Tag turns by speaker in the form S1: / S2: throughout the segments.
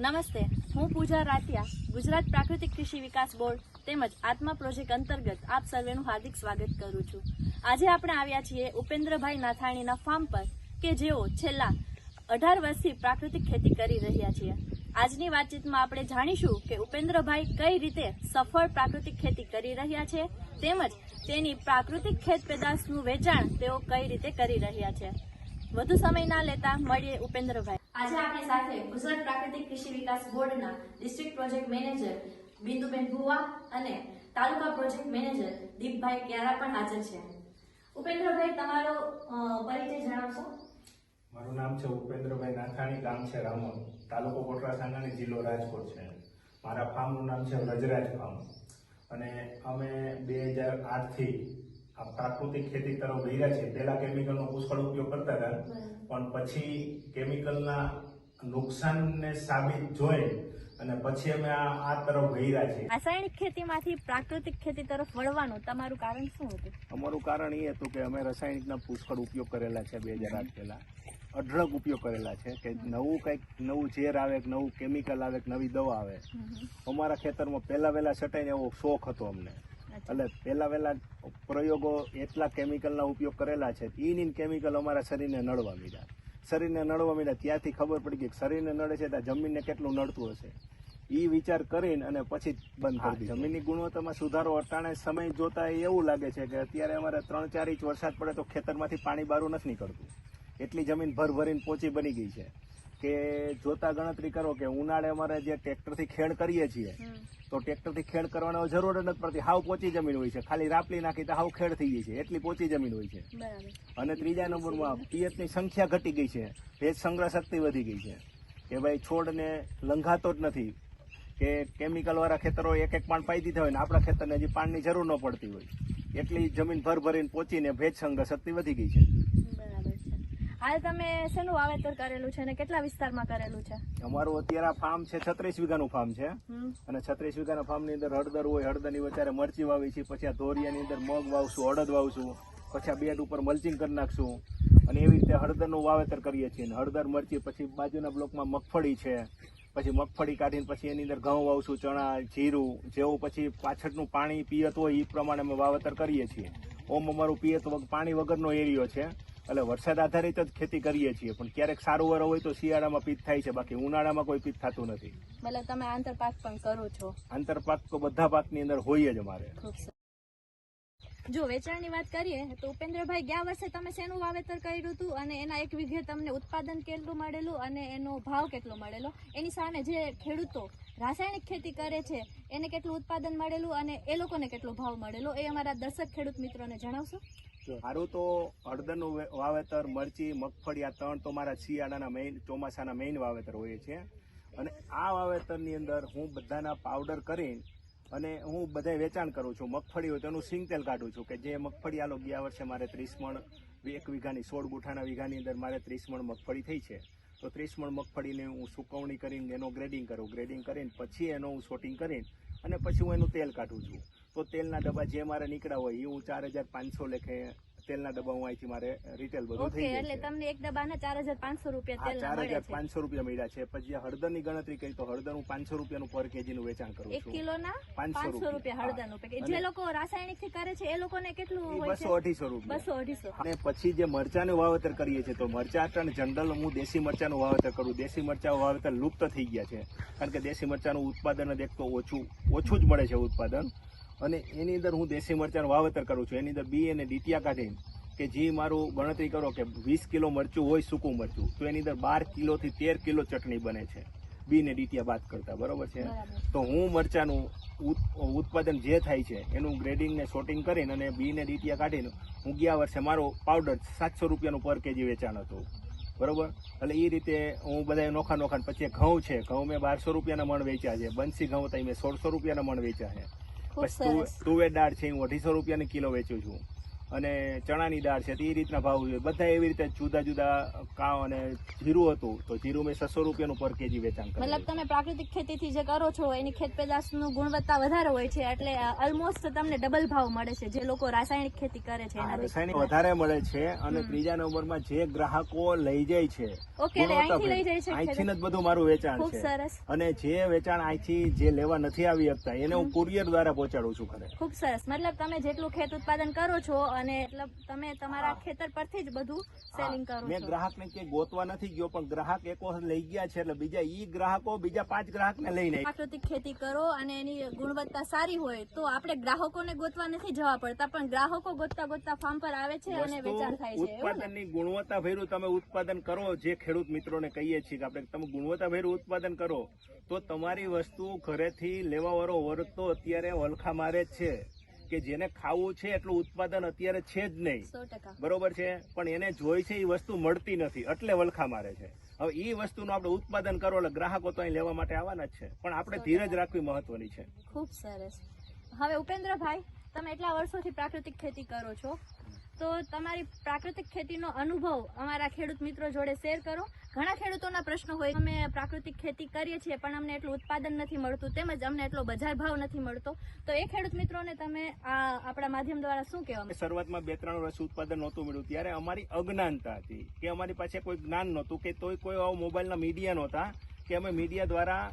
S1: નમસ્તે, હું પૂજા રાઠિયા ગુજરાત પ્રાકૃતિક કૃષિ વિકાસ બોર્ડ તેમજ આત્મા પ્રોજેક્ટ અંતર્ગત આપ સર્વેનું હાર્દિક સ્વાગત કરું છું. આજે આપણે આવ્યા છીએ ઉપેન્દ્રભાઈ નાથાણીના ફાર્મ પર, કે જેઓ છેલ્લા અઢાર વર્ષથી પ્રાકૃતિક ખેતી કરી રહ્યા છીએ. આજની વાતચીતમાં આપણે જાણીશું કે ઉપેન્દ્રભાઈ કઈ રીતે સફળ પ્રાકૃતિક ખેતી કરી રહ્યા છે, તેમજ તેની પ્રાકૃતિક ખેત પેદાશનું વેચાણ તેઓ કઈ રીતે કરી રહ્યા છે. વધુ સમય ના લેતા મળીએ ઉપેન્દ્રભાઈ. આજે આપણી સાથે ગુજરાત પ્રાકૃતિક કૃષિ વિકાસ બોર્ડના district project manager Binduben Bhuva અને તાલુકા પ્રોજેક્ટ મેનેજર દીપભાઈ ક્યારા પણ હાજર છે. ઉપેન્દ્રભાઈ, તમારો પરિચય જણાવશો?
S2: મારું નામ છે ઉપેન્દ્રભાઈ નાથાણી, ગામ છે રામોદ, તાલુકો કોટડા સાંગાણી જિલ્લો રાજકોટ છે. મારા ફાર્મનું નામ છે વ્રજરાજ ફાર્મ. અને અમે બે હજાર આઠથી આ પ્રાકૃતિક ખેતી તરફ વળ્યા છે. પહેલા કેમિકલનો પુષ્કળ ઉપયોગ કરતા હતા. પણ પછી કેમિકલના નુકસાનને સાબિત જોઈ અને પછી અમે આ આ તરફ રહ્યા છીએ.
S1: રાસાયણિક ખેતીમાંથી પ્રાકૃતિક ખેતી તરફ વળવાનું તમારું કારણ શું હતું?
S2: અમારું કારણ એ હતું કે અમે રાસાયણિકના પુષ્કળ ઉપયોગ કરેલા છે બે હજાર આઠ પહેલા. અઢળક ઉપયોગ કરેલા છે કે નવું કંઈક નવું ઝેર આવે કે નવું કેમિકલ આવે કે નવી દવા આવે. અમારા ખેતરમાં પહેલા વહેલા છટાઈને એવો શોખ હતો અમને. એટલે પહેલા વહેલા પ્રયોગો એટલા કેમિકલના ઉપયોગ કરેલા છે. ઇન ઇન કેમિકલ અમારા શરીરને નડવા માંડ્યા. શરીરને નડવા માંડ્યા. ત્યાંથી ખબર પડી ગઈ કે શરીરને નડે છે ત્યાં જમીનને કેટલું નડતું હશે. એ વિચાર કરીને અને પછી બંધ કરી દીધું. જમીનની ગુણવત્તામાં સુધારો અટાણે સમય જોતા એવું લાગે છે કે અત્યારે અમારે ત્રણ ચાર ઇંચ વરસાદ પડે તો ખેતરમાંથી પાણી બારું નથી નીકળતું. એટલી જમીન ભર ભરીને પોચી બની ગઈ છે. કે જોતા ગણતરી કરો કે ઉનાળે અમારે જે ટ્રેક્ટરથી ખેડ કરીએ છીએ તો ટ્રેક્ટરથી ખેડ કરવાનો જરૂર જ નથી પડતી. હાવ પોચી જમીન હોય છે. ખાલી રાપલી નાખી તો હાવ ખેડ થઈ ગઈ છે. એટલી પોચી જમીન હોય છે. અને ત્રીજા નંબરમાં પિયતની સંખ્યા ઘટી ગઈ છે. ભેજ સંગ્રહ શક્તિ વધી ગઈ છે. કે ભાઈ છોડને લંઘાતો જ નથી. કે કેમિકલવાળા ખેતરો એક એક પાન પાઈ દીધા હોય ને આપણા ખેતરને હજી પાણીની જરૂર ન પડતી હોય. એટલી જમીન ભર ભરીને પોચીને ભેજ સંગ્રહ શક્તિ વધી ગઈ છે.
S1: હાલ તમે શેનું વાવેતર કરેલું છે અને કેટલા વિસ્તારમાં કરેલું છે?
S2: અમારું અત્યારે આ ફાર્મ છે છત્રીસ વીઘાનું ફાર્મ છે. અને છત્રીસ વીઘાના ફાર્મની અંદર હળદર હોય હળદરની વચ્ચે મરચી વાવી છે પછી આ ધોરિયાની અંદર મગ વાવશું અડદ વાવશું પછી આ બેડ ઉપર મલ્ચિંગ કરી નાખશું. અને એવી રીતે હળદરનું વાવેતર કરીએ છીએ. અને હળદર મરચી પછી બાજુના બ્લોકમાં મગફળી છે. પછી મગફળી કાઢીને પછી એની અંદર ઘઉં વાવશું ચણા જીરું જેવું પછી પાછળનું પાણી પિયત હોય એ પ્રમાણે અમે વાવેતર કરીએ છીએ. ઓમ અમારું પિયત પાણી વગરનો એરિયો છે. એટલે વરસાદ આધારિત જ ખેતી કરીએ છીએ પણ ક્યારેક સારું વરો હોય તો શિયાળામાં પીક થાય છે બાકી ઉનાળામાં કોઈ પિત્ત થતું નથી.
S1: મતલબ તમે આંતરપાક પણ કરો છો.
S2: આંતરપાક તો બધા પાકની અંદર હોય જ અમારે.
S1: જો વેચાણની વાત કરીએ તો ઉપેન્દ્રભાઈ ગયા વર્ષે તમે શેનું વાવેતર કર્યું હતું? અને એના એક વીઘે તમને ઉત્પાદન કેટલું મળેલું? અને એનો ભાવ કેટલો મળેલો? એની સામે જે ખેડૂતો રાસાયણિક ખેતી કરે છે એને કેટલું ઉત્પાદન મળેલું? અને એ લોકોને કેટલો ભાવ મળેલો? એ અમારા દર્શક ખેડૂત મિત્રોને જણાવશો.
S2: સારું તો હળદરનું વાવેતર, મરચી, મગફળી આ ત્રણ તો મારા શિયાળાના મેઇન ચોમાસાના મેઇન વાવેતર હોય છે. અને આ વાવેતરની અંદર હું બધાના પાવડર કરીને અને હું બધા વેચાણ કરું છું. મગફળી હોય તો એનું સિંગ તેલ કાઢું છું કે જે મગફળી આલો ગયા વર્ષે મારે ત્રીસ મણ એક વીઘાની, સોળ ગુઠાના વીઘાની અંદર મારે ત્રીસ મણ મગફળી થઈ છે. તો ત્રીસ મણ મગફળીને હું સુકવણી કરીને એનો ગ્રેડિંગ કરું. ગ્રેડિંગ કરીને પછી એનો હું શોટિંગ કરીને અને પછી હું એનું તેલ કાઢું છું. તો તેલના ડબ્બા જે મારે નીકળ્યા હોય એ હું ચાર હજાર પાંચસો લેખે તેલના ડબ્બા હું અહીંથી મારે રિટેલ બધું થઈ
S1: એટલે તમને એક ડબ્બાના ચાર હજાર પાંચસો રૂપિયા તેલ
S2: ચાર હજાર પાંચસો રૂપિયા મળ્યા છે. પછી હળદરની ગણતરી કરી તો હળદર હું પાંચસો રૂપિયાનું પર કેજીનું વેચાણ કરું
S1: એક કિલોના
S2: પાંચસો
S1: રૂપિયા. હળદરનું પેકેજ જે લોકો રાસાયણિકથી કરે છે એ લોકોને કેટલું
S2: બસો અઢીસો રૂપિયા.
S1: બસો અઢીસો.
S2: અને પછી જે મરચાનું વાવેતર કરીએ છીએ તો મરચા પણ જનરલ હું દેશી મરચાનું વાવેતર કરું. દેશી મરચા વાવેતર લુપ્ત થઈ ગયા છે. કારણ કે દેશી મરચાનું ઉત્પાદન એક તો ઓછું ઓછું જ મળે છે ઉત્પાદન. અને એની અંદર હું દેશી મરચાંનું વાવેતર કરું છું. એની અંદર બી અને ડીટીયા કાઢીને કે જે મારું ગણતરી કરો કે વીસ કિલો મરચું હોય સૂકું મરચું તો એની અંદર બાર કિલોથી તેર કિલો ચટણી બને છે. બી ને ડીટીયા બાદ કરતા બરોબર છે? તો હું મરચાંનું ઉત્પાદન જે થાય છે એનું ગ્રેડિંગ ને શોટિંગ કરીને અને બી ને ડીટીયા કાઢીને હું ગયા વર્ષે મારો પાવડર સાતસો રૂપિયાનું પર કેજી વેચાણ હતું. બરોબર? એટલે એ રીતે હું બધા નોખા નોખા પછી ઘઉં છે. ઘઉં મેં બારસો રૂપિયાના મણ વેચ્યા છે. બંસી ઘઉં તો મેં સોળસો રૂપિયાના મણ વેચ્યા છે. તુવેર દાળ છે હું અઢીસો રૂપિયાની કિલો વેચું છું. અને ચણાની દાળ છે તો એ રીતના ભાવ છે. બધા એવી રીતે જુદા જુદા કાવ અને જીરું હતું તો જીરું મેં છસો રૂપિયાનું પર કેજી વેચાણ
S1: મતલબ તમે પ્રાકૃતિક ખેતીથી જે કરો છો એની ખેત પેદાશનું ગુણવત્તા વધારે હોય છે એટલે ઓલમોસ્ટ તમને ડબલ ભાવ મળે છે જે લોકો રાસાયણિક ખેતી કરે છે
S2: રાસાયણિક વધારે મળે છે અને. ત્રીજા નંબરમાં જે ગ્રાહકો લઈ જાય છે
S1: અહીંથી?
S2: જ બધું મારું વેચાણ છે.
S1: સરસ.
S2: અને જે વેચાણ અહીંથી જે લેવા નથી આવી શકતા એને હું કુરિયર દ્વારા પહોંચાડું છું ઘરે.
S1: ખૂબ સરસ. મતલબ તમે જેટલું ખેત ઉત્પાદન કરો છો અને એટલે તમે તમારા ખેતર પરથી જ બધું સેલિંગ કરો
S2: મેં ગ્રાહકને ક્યાંય ગોતવા નથી ગયો પણ ગ્રાહક એક વખત લઈ ગયા છે એટલે બીજા ઈ ગ્રાહકો બીજા પાંચ ગ્રાહકને લઈને
S1: પ્રાકૃતિક ખેતી કરો અને એની ગુણવત્તા સારી હોય તો આપણે ગ્રાહકોને ગોતવા નથી જવા પડતા પણ ગ્રાહકો ગોતતા ગોતતા ફાર્મ પર આવે છે અને વેચાણ થાય છે?
S2: ઉત્પાદનની ગુણવત્તા ભર્યું તમે ઉત્પાદન કરો જે ખેડૂત મિત્રોને કહીએ છીએ કે આપણે તમે ગુણવત્તા ભર્યું ઉત્પાદન કરો તો તમારી વસ્તુ ઘરેથી લેવા વરો વર્ગ તો અત્યારે વલખા મારે જ છે. કે જેને ખાવું છે એટલું ઉત્પાદન અત્યારે છે જ નહીં. બરોબર છે? પણ એને જોઈ છે એ વસ્તુ મળતી નથી એટલે વલખા મારે છે. હવે એ વસ્તુનું આપણે ઉત્પાદન કરો એટલે ગ્રાહકો તો અહીં લેવા માટે આવવાના જ છે. પણ આપણે ધીરજ રાખવી મહત્વની છે.
S1: ખૂબ સરસ. હવે ઉપેન્દ્રભાઈ તમે એટલા વર્ષોથી પ્રાકૃતિક ખેતી કરો છો. તો તમારી પ્રાકૃતિક ખેતીનો અનુભવ અમારા ખેડૂત મિત્રો જોડે શેર કરો. ઘણા ખેડૂતોના પ્રશ્નો હોય, અમે પ્રાકૃતિક ખેતી કરીએ છીએ, પણ અમને એટલું ઉત્પાદન નથી મળતું, તેમજ અમને એટલો બજાર ભાવ નથી મળતો. તો એ ખેડૂત મિત્રોને તમે આ આપણા માધ્યમ દ્વારા શું કહેવા?
S2: શરૂઆતમાં બે ત્રણ વર્ષ ઉત્પાદન નહોતું મળ્યું. ત્યારે અમારી અજ્ઞાનતા હતી કે અમારી પાસે કોઈ જ્ઞાન નહોતું, કે તોય કોઈ આવો મોબાઈલના મીડિયા નહોતા કે અમે મીડિયા દ્વારા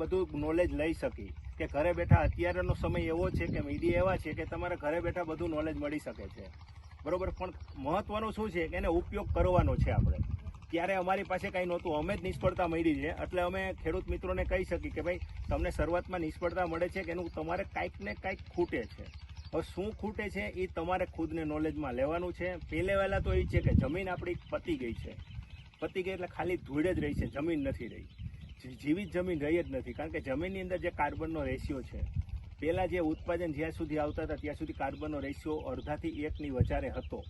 S2: બધું નોલેજ લઈ શકી કે ઘરે બેઠા અત્યારનો સમય એવો છે કે મીડિયા એવા છે કે તમારે ઘરે બેઠા બધું નોલેજ મળી શકે છે. બરોબર? પણ મહત્વનું શું છે? કે એને ઉપયોગ કરવાનો છે આપણે. ત્યારે અમારી પાસે કાંઈ નહોતું. અમે જ નિષ્ફળતા મળી છે. એટલે અમે ખેડૂત મિત્રોને કહી શકીએ કે ભાઈ, તમને શરૂઆતમાં નિષ્ફળતા મળે છે કે એનું તમારે કાંઈક ને કાંઈક ખૂટે છે. હવે શું ખૂટે છે એ તમારે ખુદને નોલેજમાં લેવાનું છે. પહેલે વહેલા તો એ છે કે જમીન આપણી પતી ગઈ છે. પતી ગઈ એટલે ખાલી ધૂળ જ રહી છે. જમીન નથી રહી. જીવિત જમીન રહી જ નથી. કારણ કે જમીનની અંદર જે કાર્બનનો રેશિયો છે પહેલા જે ઉત્પાદન જ્યાં સુધી આવતા હતા ત્યાં સુધી કાર્બનનો રેશિયો અડધાથી એકની વધારે હતો.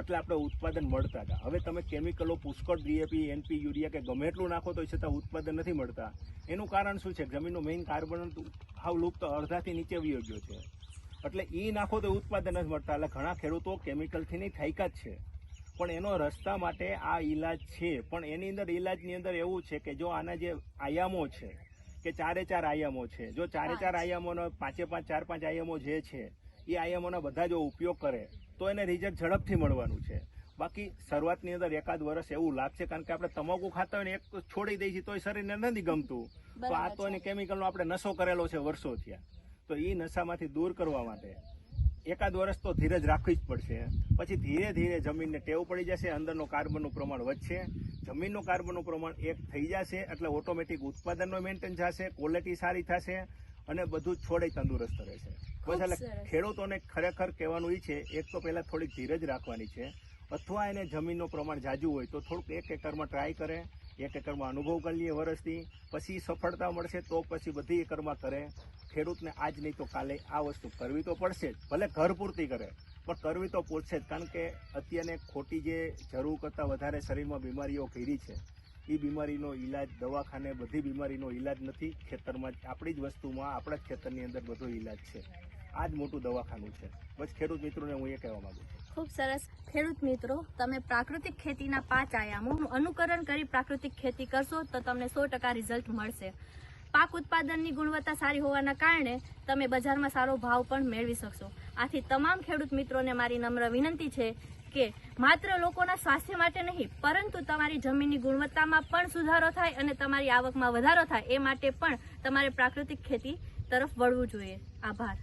S2: એટલે આપણે ઉત્પાદન મળતા હતા. હવે તમે કેમિકલો પુષ્કળ ડીએપી એનપી યુરિયા કે ગમે એટલું નાખો તો છતાં ઉત્પાદન નથી મળતા. એનું કારણ શું છે? જમીનનું મેઇન કાર્બન હાવ લુપ્ત અડધાથી નીચે વયો ગયો છે. એટલે એ નાખો તો ઉત્પાદન નથી મળતા. એટલે ઘણા ખેડૂતો કેમિકલથી નહીં થાયકા જ છે. પણ એનો રસ્તા માટે આ ઈલાજ છે. પણ એની અંદર ઈલાજની અંદર એવું છે કે જો આના જે આયામો છે કે ચારે ચાર આયામો છે. જો ચારે ચાર આયામોનો પાંચે પાંચ ચાર પાંચ આયામો જે છે એ આયામોના બધા જો ઉપયોગ કરે તો એને રિઝલ્ટ ઝડપથી મળવાનું છે. બાકી શરૂઆતની અંદર એકાદ વર્ષ એવું લાગશે કારણ કે આપણે તમાકુ ખાતા હોય ને એક છોડી દઈએ છીએ તો શરીરને નથી ગમતું. તો આ તો એને કેમિકલનો આપણે નશો કરેલો છે વર્ષો થયા. તો એ નશામાંથી દૂર કરવા માટે. એકાદ વર્ષ તો ધીરજ રાખવી જ પડશે. પછી ધીરે ધીરે જમીનને ટેવ પડી જશે અંદરનો કાર્બનનું પ્રમાણ વધશે. જમીનનું કાર્બનનું પ્રમાણ એક થઈ જશે એટલે ઓટોમેટિક ઉત્પાદનનો મેન્ટેન થશે ક્વોલિટી સારી થશે અને બધું છોડે તંદુરસ્ત રહેશે બસ એટલે ખેડૂતોને ખરેખર કહેવાનું એ છે એક તો પહેલાં થોડીક ધીરજ રાખવાની છે. અથવા એને જમીનનું પ્રમાણ જાજુ હોય તો થોડુંક એક એકરમાં ટ્રાય કરે એક એકરમાં અનુભવ કરી લઈએ વર્ષથી. પછી સફળતા મળશે તો પછી બધી એકરમાં કરે. ખેડૂતને આજ નહીં તો કાલે આ વસ્તુ કરવી તો પડશે જ, ભલે ઘર પૂરતી કરે, પણ કરવી તો પડશે જ. કારણ કે અત્યારે ખોટી જે જરૂર કરતાં વધારે શરીરમાં બીમારીઓ ઘેરી છે, એ બીમારીનો ઈલાજ, દવાખાને બધી બીમારીનો ઈલાજ નથી, ખેતરમાં આપણી જ વસ્તુમાં, આપણા જ ખેતરની અંદર બધો ઈલાજ છે. આ જ મોટું દવાખાનું છે. બસ ખેડૂત મિત્રોને હું એ કહેવા માંગુ છું.
S1: ખૂબ સરસ. ખેડૂત મિત્રો, તમે પ્રાકૃતિક ખેતીના પાંચ આયામોનું અનુકરણ કરી પ્રાકૃતિક ખેતી કરશો તો તમને સો ટકા રિઝલ્ટ મળશે. પાક ઉત્પાદનની ગુણવત્તા સારી હોવાના કારણે તમે બજારમાં સારો ભાવ પણ મેળવી શકશો. આથી તમામ ખેડૂત મિત્રોને મારી નમ્ર વિનંતી છે કે માત્ર લોકોના સ્વાસ્થ્ય માટે નહીં, પરંતુ તમારી જમીનની ગુણવત્તામાં પણ સુધારો થાય અને તમારી આવકમાં વધારો થાય એ માટે પણ તમારે પ્રાકૃતિક ખેતી તરફ વળવું જોઈએ. આભાર.